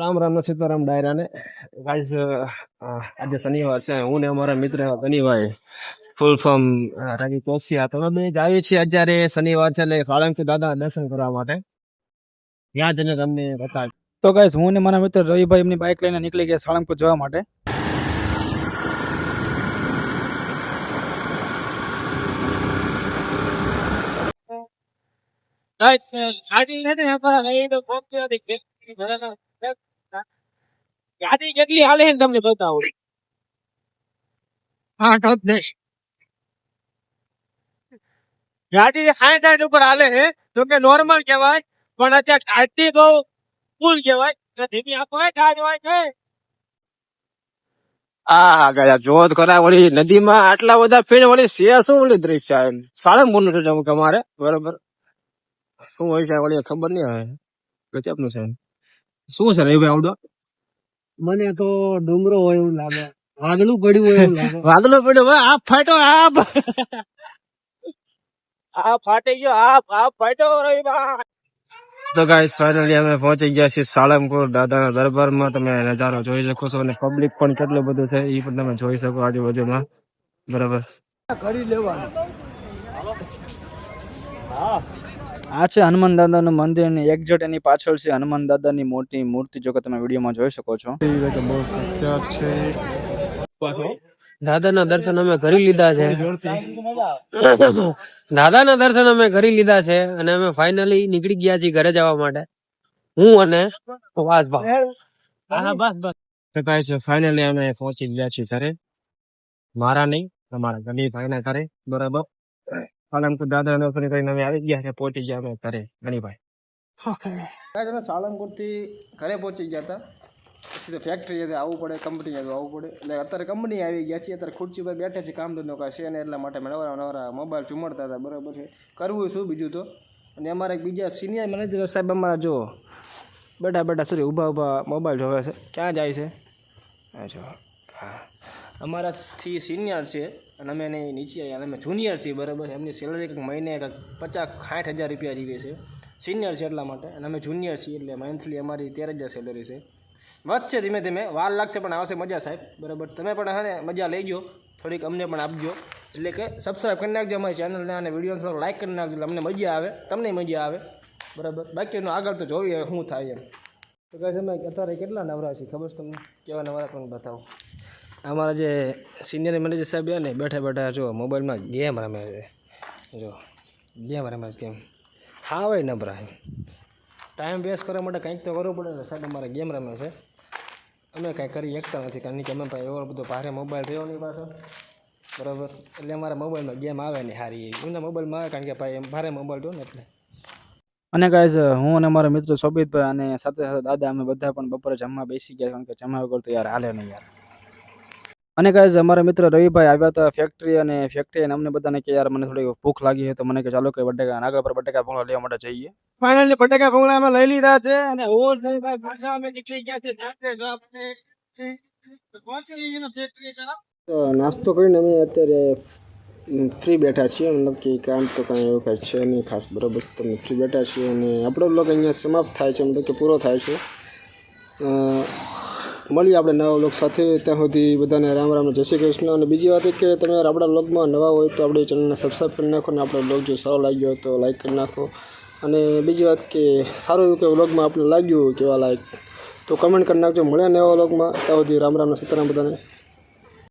રામ રામ ને સીતારામ ડાયરાને ગાઈઝ આજે શનિવાર છે. હું ને અમારા મિત્ર શનિભાઈ ફૂલ ફોર્મ રાજી કોસિયા તો બે આવીએ છીએ અત્યારે. શનિવાર છે એટલે સાળંગથી દાદા દર્શન કરવા માટે. ત્યાં જઈને તમને બતાવ તો ગાઈઝ હું ને મારા મિત્ર રવિભાઈ એમની બાઇક લઈને નીકળી ગયા સાળંગપુર જવા માટે. ગાડી કેટલી હાલે ને તમને બતાવો. આઠ જ નહીં ગાડી સાઠ આઠ ઉપર હાલે છે તો કે નોર્મલ કહેવાય પણ અત્યારે ગાડી બહુ ફૂલ કહેવાય તો ધીમી થાય હોય છે. આ હા ગયા જોત કરા વળી નદીમાં આટલા બધા ફીણ વળી છે શું વળી દ્રશ્ય એમ? સાળંગપુરનું અમુક અમારે બરોબર. શું હોય છે વળી ખબર નહીં ગજબનું છે શું છે રવિભાઈ આવડો? મને તો ડુંગરો હોય એવું લાગે. વાદળું પડ્યું હોય એવું લાગે. વાદળું પડ્યું હોય આ ફાટો આ આ ફાટી ગયો આ આ ફાટો તો ગાઈસ ફાઇનલી અમે પહોંચી ગયા છીએ સાળંગપુર દાદાના દરબારમાં. તમે નજારો જોઈ શકો છો અને પબ્લિક પણ કેટલું બધું છે એ પણ તમે જોઈ શકો આજુબાજુમાં. બરાબર. આ છે હનુમાન દાદાનું મંદિર અને એક્ઝેક્ટ એની પાછળ છે હનુમાન દાદાની મોટી મૂર્તિ જો કે તમે વિડીયોમાં જોઈ શકો છો. દાદાના દર્શન અમે કરી લીધા છે. દાદાના દર્શન અમે કરી લીધા છે અને અમે ફાઇનલી નીકળી ગયા છીએ ઘરે જવા માટે. હું અને વાસભા બસ બસ. તો છે ફાઇનલી અમે પહોંચી ગયા છીએ ઘરે. મારા નહીં તમારા ગનીભાઈ ના ઘરે બરાબર? પાલનપુર દાદા દર્શન કરીને અમે આવી ગયા છે પહોંચી ગયા અમે ઘરે ગાઈસ અમે સાળંગપુરથી ઘરે પહોંચી ગયા હતા. પછી તો ફેક્ટરી હતી આવવું પડે કંપની હતું આવવું પડે. એટલે અત્યારે કંપની આવી ગયા છીએ અત્યારે ખુરશી પર બેઠા છે કામ ધંધો કાંઈ છે ને એટલા માટે અમે નવરા નવરા મોબાઈલ ચુમડતા હતા બરાબર છે. કરવું શું બીજું તો? અને અમારા એક બીજા સિનિયર મેનેજર સાહેબ અમારા જો બેઠા બેઠા સોરી ઊભા ઊભા મોબાઈલ જોવે છે. ક્યાં જાય છે? આ જો હા. અમારાથી સિનિયર છે અને અમે એની નીચે આવ્યા અમે જુનિયર છીએ, બરાબર? એમની સેલરી કંઈક મહિને કંઈક પચાસ સાઠ હજાર રૂપિયા જીવે છે. સિનિયર છે એટલા માટે અને અમે જુનિયર છીએ એટલે મંથલી અમારી તેર હજાર સેલરી છે. વધશે ધીમે ધીમે, વાર લાગશે પણ આવશે મજા સાહેબ, બરાબર? તમે પણ હા ને મજા લઈ ગયો થોડીક અમને પણ આપજો. એટલે કે સબસ્ક્રાઈબ કરી નાખજો અમારી ચેનલને અને વિડીયોને થોડો લાઈક કરી નાખજો અમને મજા આવે, તમને મજા આવે, બરાબર? બાકીનું આગળ તો જોઈએ શું થાય એમ. તો કહે છે અમે અત્યારે કેટલા નવરા છીએ ખબર છે તમને? કેવા નવરા પણ બતાવું? અમારા જે સિનિયર મેનેજર સાહેબ છે ને, બેઠા બેઠા જો મોબાઈલમાં ગેમ રમે છે. જો, ગેમ રમે છે ગેમ હા હોય નબરા ટાઈમ વેસ્ટ કરવા માટે કંઈક તો કરવું પડે ને, સાહેબ, અમારે ગેમ રમે છે. અમે કાંઈ કરી શકતા નથી, કારણ કે અમે ભાઈ એવો બધો ભારે મોબાઈલ રહ્યો નહીં પાછો. બરાબર? એટલે અમારા મોબાઈલમાં ગેમ આવે નહીં સારી એવી. એમના મોબાઈલમાં આવે કારણ કે ભાઈ ભારે મોબાઈલ રહ્યો ને એટલે. અને ગાઈઝ હું અને મારા મિત્ર શોભિતભાઈ અને સાથે સાથે દાદા, અમે બધા પણ બપોરે જમવા બેસી ગયા, કારણ કે જમવા વગર તો યાર હાલે નહીં યાર. અને ગાઈઝ અમારા મિત્ર રવિભાઈ આવ્યા હતા ફેક્ટરી અને ફેક્ટરી અને અમને બધાને કે યાર મને થોડી ભૂખ લાગી છે તો મને કે ચાલો કે બટેકા નાગા પર બટેકા ભૂંગળા લેવા માટે જઈએ. ફાઇનલી બટેકા ભૂંગળા અમે લઈ લીધા છે અને ઓર ને ભાઈ પાછા અમે નીકળી ગયા છે નાસ્તે જવા માટે પહોંચી ગયા ફેક્ટરી તરફ. તો નાસ્તો કરીને અમે અત્યારે ફ્રી બેઠા છીએ. મતલબ કે કામ તો કાંઈ એવું કાંઈ છે નહીં ખાસ. બરાબર તમે ફ્રી બેઠા છીએ અને આપણો બ્લોગ અહીંયા સમાપ્ત થાય છે. મતલબ કે પૂરો થાય છે. અ, મળીએ આપણે નવા વ્લોગ સાથે. ત્યાં સુધી બધાને રામ રામ, જય શ્રી કૃષ્ણ. અને બીજી વાત એ કે તમે આપણા બ્લોગમાં નવા હોય તો આપણી ચેનલને સબસ્ક્રાઈબ કરી નાખો અને આપણો બ્લોગ જો સારો લાગ્યો હોય તો લાઈક કરી નાખો. અને બીજી વાત કે સારું એવું કે વ્લોગમાં આપણે લાગ્યું કેવા લાઈક તો કમેન્ટ કરી નાખજો. મળ્યા નવા વ્લોગમાં. ત્યાં સુધી રામ રામ, સીતારામ બધાને.